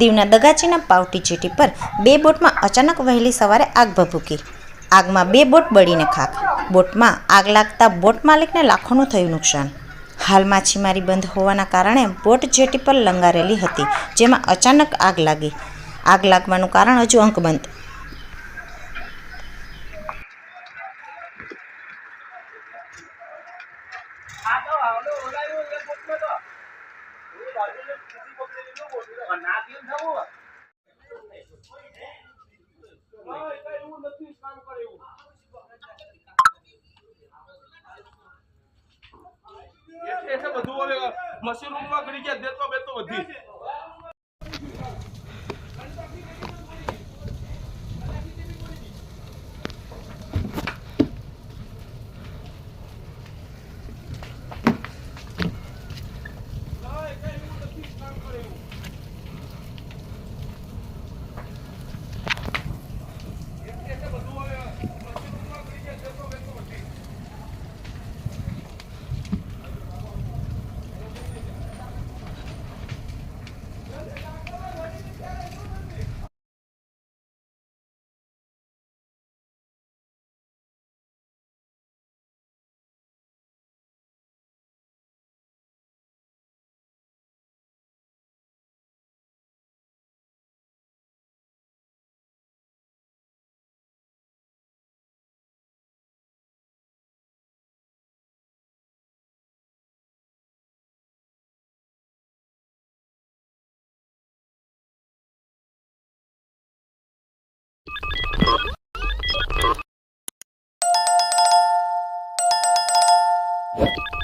દીવના દગાચીના પાવટી જેટી પર બે બોટમાં અચાનક વહેલી સવારે આગ ભભૂકી. આગમાં બે બોટ બળીને ખાક. બોટમાં આગ લાગતા બોટ માલિકને લાખોનું થયું નુકસાન. હાલ માછીમારી બંધ હોવાના કારણે બોટ જેટી પર લંગારેલી હતી, જેમાં અચાનક આગ લાગી. આગ લાગવાનું કારણ હજુ અંકબંધ. હવે મશીન રૂમમાં ઘડી ગયા દેતો બેતો બધી. you